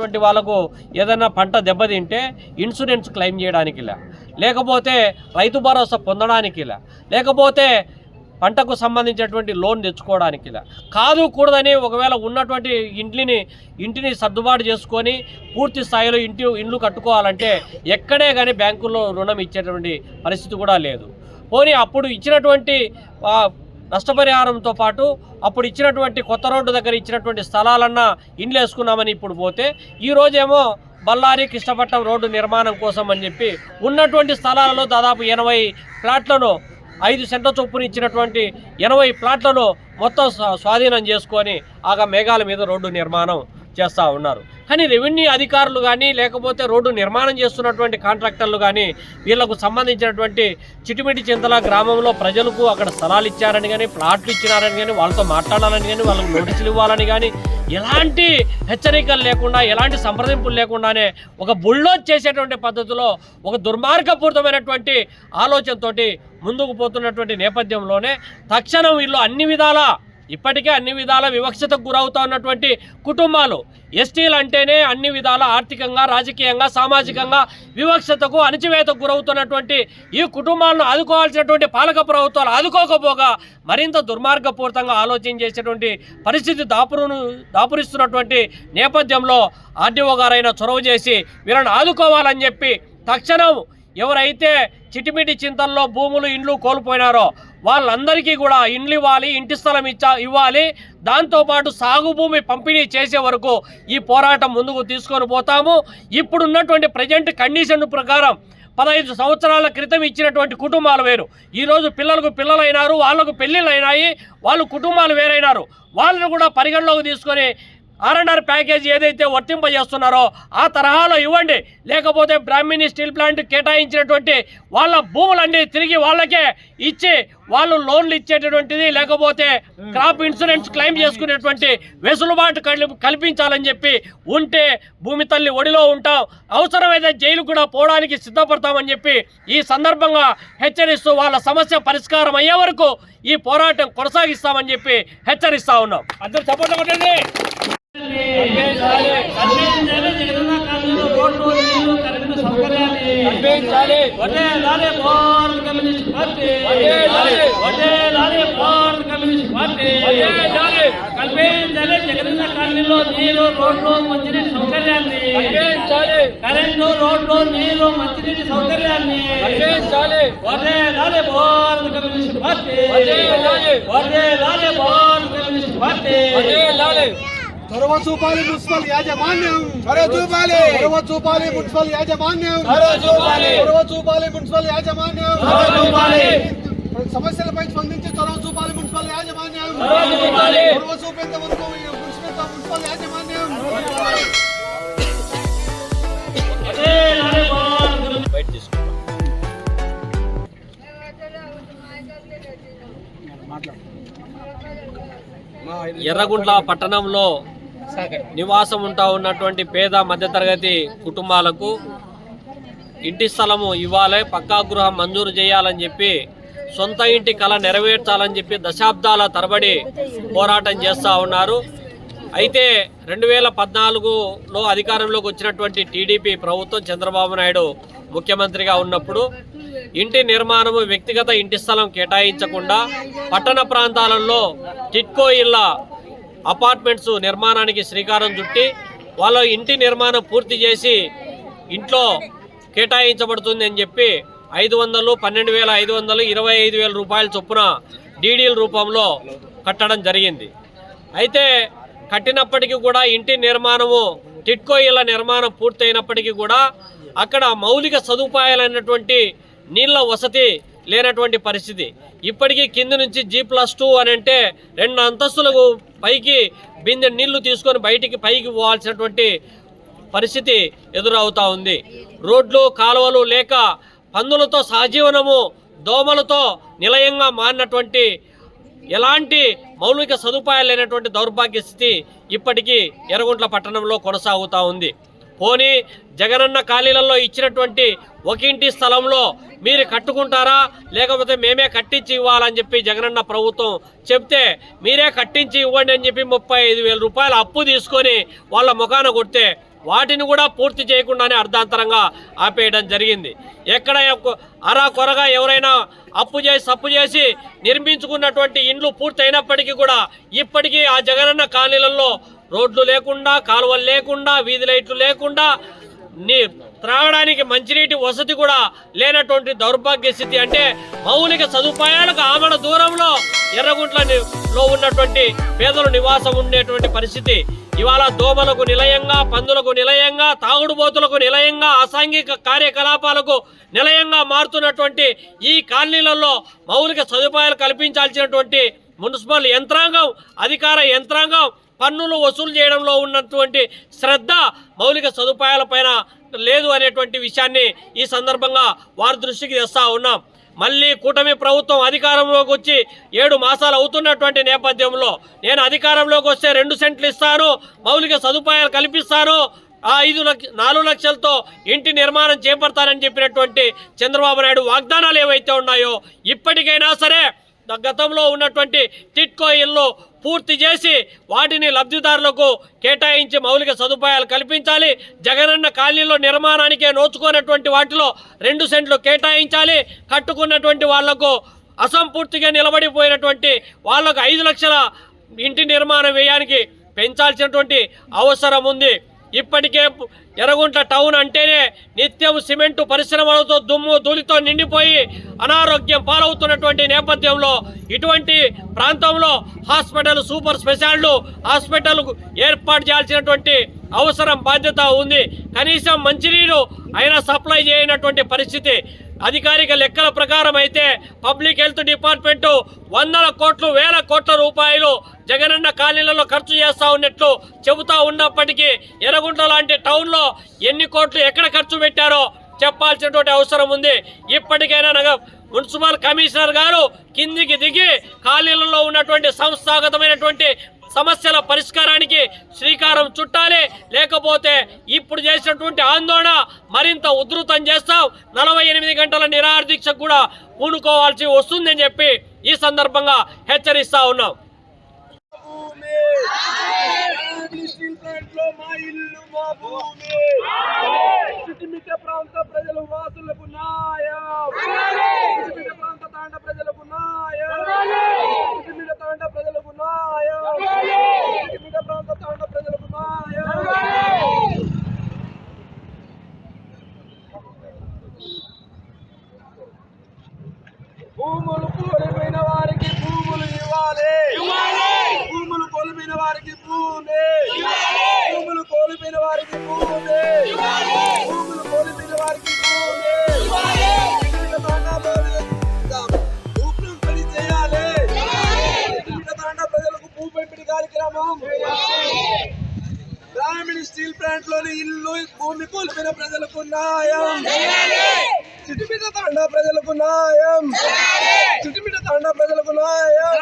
ఉన్నటువంటి వాళ్ళకు ఏదైనా పంట దెబ్బతింటే ఇన్సూరెన్స్ క్లెయిమ్ చేయడానికి ఇలా. లేకపోతే రైతు భరోసా పొందడానికి లేకపోతే పంటకు సంబంధించినటువంటి లోన్ తెచ్చుకోవడానికి ఇలా. కాదు కూడదని ఒకవేళ ఉన్నటువంటి ఇంటిని ఇంటిని సర్దుబాటు చేసుకొని పూర్తి స్థాయిలో ఇంటి ఇండ్లు కట్టుకోవాలంటే ఎక్కడే కానీ బ్యాంకుల్లో రుణం ఇచ్చేటువంటి పరిస్థితి కూడా లేదు. పోనీ అప్పుడు ఇచ్చినటువంటి నష్టపరిహారంతో పాటు అప్పుడు ఇచ్చినటువంటి కొత్త రోడ్డు దగ్గర ఇచ్చినటువంటి స్థలాలన్నా ఇండ్లు వేసుకున్నామని ఇప్పుడు పోతే ఈ రోజేమో బళ్ళారి కృష్ణపట్నం రోడ్డు నిర్మాణం కోసం అని చెప్పి ఉన్నటువంటి స్థలాలలో దాదాపు ఎనభై ప్లాట్లను ఐదు సెంట్ల చొప్పున ఇచ్చినటువంటి ఎనభై ప్లాట్లను మొత్తం స్వా- స్వాధీనం చేసుకొని ఆగా మేఘాల మీద రోడ్డు నిర్మాణం చేస్తూ ఉన్నారు. కానీ రెవెన్యూ అధికారులు కానీ లేకపోతే రోడ్డు నిర్మాణం చేస్తున్నటువంటి కాంట్రాక్టర్లు కానీ వీళ్ళకు సంబంధించినటువంటి చిటిమిటి చింతల గ్రామంలో ప్రజలకు అక్కడ స్థలాలు ఇచ్చారని కానీ ప్లాట్లు ఇచ్చినారని కానీ వాళ్ళతో మాట్లాడాలని కానీ వాళ్ళకు నోటీసులు ఇవ్వాలని కానీ ఎలాంటి హెచ్చరికలు లేకుండా ఎలాంటి సంప్రదింపులు లేకుండానే ఒక బుల్డోజ్ చేసేటువంటి పద్ధతిలో ఒక దుర్మార్గపూరితమైనటువంటి ఆలోచనతోటి ముందుకు పోతున్నటువంటి నేపథ్యంలోనే తక్షణం వీళ్ళు అన్ని విధాలా ఇప్పటికే అన్ని విధాల వివక్షతకు గురవుతా ఉన్నటువంటి కుటుంబాలు ఎస్టీలు అంటేనే అన్ని విధాల ఆర్థికంగా రాజకీయంగా సామాజికంగా వివక్షతకు అణచివేతకు గురవుతున్నటువంటి ఈ కుటుంబాలను ఆదుకోవాల్సినటువంటి పాలక ప్రభుత్వాలు ఆదుకోకపోగా మరింత దుర్మార్గపూరితంగా ఆలోచన చేసేటువంటి పరిస్థితి దాపురును దాపురిస్తున్నటువంటి నేపథ్యంలో ఆర్డీఓ గారైన చొరవ చేసి వీళ్ళని ఆదుకోవాలని చెప్పి తక్షణం ఎవరైతే చిటిమిటి చింతల్లో భూములు ఇండ్లు కోల్పోయినారో వాళ్ళందరికీ కూడా ఇండ్లు ఇవ్వాలి ఇంటి స్థలం ఇచ్చా ఇవ్వాలి. దాంతోపాటు సాగు భూమి పంపిణీ చేసే వరకు ఈ పోరాటం ముందుకు తీసుకొని పోతాము. ఇప్పుడున్నటువంటి ప్రజెంట్ కండిషన్ ప్రకారం పదహైదు సంవత్సరాల క్రితం ఇచ్చినటువంటి కుటుంబాలు వేరు. ఈరోజు పిల్లలకు పిల్లలైనారు వాళ్ళకు పెళ్ళిళ్ళు అయినాయి వాళ్ళు కుటుంబాలు వేరైనారు. వాళ్ళను కూడా పరిగణలోకి తీసుకొని ఆర్ఎన్ఆర్ ప్యాకేజ్ ఏదైతే వర్తింపజేస్తున్నారో ఆ తరహాలో ఇవ్వండి. లేకపోతే బ్రాహ్మిణి స్టీల్ ప్లాంట్ కేటాయించినటువంటి వాళ్ళ భూములన్నీ తిరిగి వాళ్ళకే ఇచ్చి వాళ్ళు లోన్లు ఇచ్చేటటువంటిది లేకపోతే క్రాప్ ఇన్సూరెన్స్ క్లెయిమ్ చేసుకునేటువంటి వెసులుబాటు కల్పించాలని చెప్పి ఉంటే భూమి తల్లి ఒడిలో ఉంటాం. అవసరమైతే జైలు కూడా పోవడానికి సిద్ధపడతామని చెప్పి ఈ సందర్భంగా హెచ్చరిస్తూ వాళ్ళ సమస్య పరిష్కారం అయ్యే వరకు ఈ పోరాటం కొనసాగిస్తామని చెప్పి హెచ్చరిస్తా ఉన్నాం. అందరూ సపోర్ట్ కొట్టండి కల్పించాలి జగనన్న కాలనీలో నీరు రోడ్లు మంచినీటి సౌకర్యాన్ని కరెంటు రోడ్లు నీరు మంచినీటి సౌకర్యాన్ని లాలే. భారత కమ్యూనిస్ట్ పార్టీ లాలే భారత కమ్యూనిస్ట్ పార్టీ చొరవ చూపాలి మున్సిపల్ యాజమాన్యం చొరవ చూపాలి. చొరవ చూపాలి మున్సిపల్ యాజమాన్యం చొరవ చూపాలి. చొరవ చూపాలి మున్సిపల్ యాజమాన్యం చొరవ చూపాలి. సమస్యలపై స్పందించి చొరవ చూపాలి మున్సిపల్ యాజమాన్యం చొరవ చూపాలి. చొరవ చూపేంత వరకు మున్సిపల్ యాజమాన్యం బయట తీసుకుంటాం ఎర్రగుంట్ల పట్టణంలో నివాసం ఉంటా ఉన్నటువంటి పేద మధ్యతరగతి కుటుంబాలకు ఇంటి స్థలము ఇవ్వాలి పక్కా గృహం మంజూరు చేయాలని చెప్పి సొంత ఇంటి కళ నెరవేర్చాలని చెప్పి దశాబ్దాల తరబడి పోరాటం చేస్తూ ఉన్నారు. అయితే రెండు వేల పద్నాలుగులో అధికారంలోకి వచ్చినటువంటి టీడీపీ ప్రభుత్వం చంద్రబాబు నాయుడు ముఖ్యమంత్రిగా ఉన్నప్పుడు ఇంటి నిర్మాణము వ్యక్తిగత ఇంటి స్థలం కేటాయించకుండా పట్టణ ప్రాంతాలలో టిట్కో ఇళ్ళ అపార్ట్మెంట్స్ నిర్మాణానికి శ్రీకారం చుట్టి వాళ్ళ ఇంటి నిర్మాణం పూర్తి చేసి ఇంట్లో కేటాయించబడుతుంది అని చెప్పి ఐదు వందలు పన్నెండు వేల ఐదు వందలు ఇరవై ఐదు వేల రూపాయల చొప్పున డీడీల రూపంలో కట్టడం జరిగింది. అయితే కట్టినప్పటికీ కూడా ఇంటి నిర్మాణము టిట్కో ఇళ్ళ నిర్మాణం పూర్తయినప్పటికీ కూడా అక్కడ మౌలిక సదుపాయాలైనటువంటి నీళ్ళ వసతి లేనటువంటి పరిస్థితి. ఇప్పటికీ కింద నుంచి జీ ప్లస్ టూ అని అంటే రెండు అంతస్తులకు పైకి బిందె నీళ్ళు తీసుకొని బయటికి పైకి పోవాల్సినటువంటి పరిస్థితి ఎదురవుతూ ఉంది. రోడ్లు కాలువలు లేక పందులతో సహజీవనము దోమలతో నిలయంగా మారినటువంటి ఎలాంటి మౌలిక సదుపాయాలు లేనటువంటి దౌర్భాగ్య స్థితి ఇప్పటికీ ఎర్రగుంట్ల పట్టణంలో కొనసాగుతూ ఉంది. పోనీ జగనన్న ఖాళీలలో ఇచ్చినటువంటి ఒక ఇంటి స్థలంలో మీరు కట్టుకుంటారా? లేకపోతే మేమే కట్టించి ఇవ్వాలని చెప్పి జగనన్న ప్రభుత్వం చెప్తే మీరే కట్టించి ఇవ్వండి అని చెప్పి ముప్పై ఐదు వేల రూపాయలు అప్పు తీసుకొని వాళ్ళ ముఖాన కొడితే వాటిని కూడా పూర్తి చేయకుండానే అర్ధాంతరంగా ఆపేయడం జరిగింది. ఎక్కడ అరా కొరగా ఎవరైనా అప్పు చేసి సప్పు చేసి నిర్మించుకున్నటువంటి ఇండ్లు పూర్తయినప్పటికీ కూడా ఇప్పటికీ ఆ జగనన్న కాలనీలలో రోడ్లు లేకుండా కాలువలు లేకుండా వీధి లైట్లు లేకుండా నీ త్రాగడానికి మంచినీటి వసతి కూడా లేనటువంటి దౌర్భాగ్య స్థితి అంటే మౌలిక సదుపాయాలకు ఆమడ దూరంలో ఎర్రగుంట్లలో ఉన్నటువంటి పేదలు నివాసం ఉండేటువంటి పరిస్థితి. ఇవాళ దోమలకు నిలయంగా పందులకు నిలయంగా తాగుడుబోతులకు నిలయంగా అసాంఘిక కార్యకలాపాలకు నిలయంగా మారుతున్నటువంటి ఈ కాలనీలలో మౌలిక సదుపాయాలు కల్పించాల్సినటువంటి మున్సిపల్ యంత్రాంగం అధికార యంత్రాంగం పన్నులు వసూలు చేయడంలో ఉన్నటువంటి శ్రద్ధ మౌలిక సదుపాయాలపైన లేదు అనేటువంటి విషయాన్ని ఈ సందర్భంగా వారి దృష్టికి తెస్తా ఉన్నాం. మళ్ళీ కూటమి ప్రభుత్వం అధికారంలోకి వచ్చి ఏడు మాసాలు అవుతున్నటువంటి నేపథ్యంలో నేను అధికారంలోకి వస్తే రెండు సెంట్లు ఇస్తాను మౌలిక సదుపాయాలు కల్పిస్తాను ఆ ఐదు లక్ష నాలుగు లక్షలతో ఇంటి నిర్మాణం చేపడతానని చెప్పినటువంటి చంద్రబాబు నాయుడు వాగ్దానాలు ఏవైతే ఉన్నాయో ఇప్పటికైనా సరే గతంలో ఉన్నటువంటి టిట్కో ఇల్లు పూర్తి చేసి వాటిని లబ్ధిదారులకు కేటాయించి మౌలిక సదుపాయాలు కల్పించాలి. జగనన్న కాలనీలో నిర్మాణానికే నోచుకున్నటువంటి వాటిలో రెండు సెంట్లు కేటాయించాలి. కట్టుకున్నటువంటి వాళ్ళకు అసంపూర్తిగా నిలబడిపోయినటువంటి వాళ్ళకు ఐదు లక్షల ఇంటి నిర్మాణం వ్యయానికి పెంచాల్సినటువంటి అవసరం ఉంది. ఇప్పటికే ఎర్రగుంట్ల టౌన్ అంటేనే నిత్యం సిమెంటు పరిశ్రమలతో దుమ్ము ధూళితో నిండిపోయి అనారోగ్యం పాలవుతున్నటువంటి నేపథ్యంలో ఇటువంటి ప్రాంతంలో హాస్పిటల్ సూపర్ స్పెషాలిటీ హాస్పిటల్ ఏర్పాటు చేయాల్సినటువంటి అవసరం బాధ్యత ఉంది. కనీసం మంచినీరు అయినా సప్లై చేయనటువంటి పరిస్థితి అధికారిక లెక్కల ప్రకారం అయితే పబ్లిక్ హెల్త్ డిపార్ట్మెంట్ వందల కోట్లు వేల కోట్ల రూపాయలు జగనన్న కాలనీలలో ఖర్చు చేస్తూ ఉన్నట్లు చెబుతూ ఉన్నప్పటికీ ఎర్రగుంట లాంటి టౌన్లో ఎన్ని కోట్లు ఎక్కడ ఖర్చు పెట్టారో చెప్పాల్సినటువంటి అవసరం ఉంది. ఇప్పటికైనా నగ మున్సిపల్ కమిషనర్ గారు కిందికి దిగి ఖాళీలలో ఉన్నటువంటి సంస్థాగతమైనటువంటి సమస్యల పరిష్కారానికి శ్రీకారం చుట్టాలి. లేకపోతే ఇప్పుడు చేసినటువంటి ఆందోళన మరింత ఉధృతం చేస్తాం నలభై ఎనిమిది గంటల నిరాహార దీక్షకు కూడా పూనుకోవాల్సి వస్తుందని చెప్పి ఈ సందర్భంగా హెచ్చరిస్తా ఉన్నాం. మా ఇల్లు మా భూమి చుట్టుమిట్ట ప్రాంత ప్రజలు వాసులకు న్యాయం చుట్టుమిట్ట ప్రాంత తాండ ప్రజలకు న్యాయం చుట్టుమిట్ట తాండ ప్రజలకు న్యాయం చుట్టుమిట్ట ప్రాంత తాండ ప్రజలకు న్యాయం భూములు కోల్పోయిన వారికి భూములు ఇవ్వాలి. భూములు కోల్పోయిన వారికి భూమి భూములు కోల్పోయిన వారికి భూమి భూములు కోల్పోయిన వారికి గ్రామీణ స్టీల్ ప్లాంట్లోని ఇల్లు భూమి కోల్పోయిన ప్రజలకు న్యాయం. చుట్టుమిట్ట తాండా ప్రజలకు న్యాయం. చుట్టుమిట్ట ప్రజలకు న్యాయం.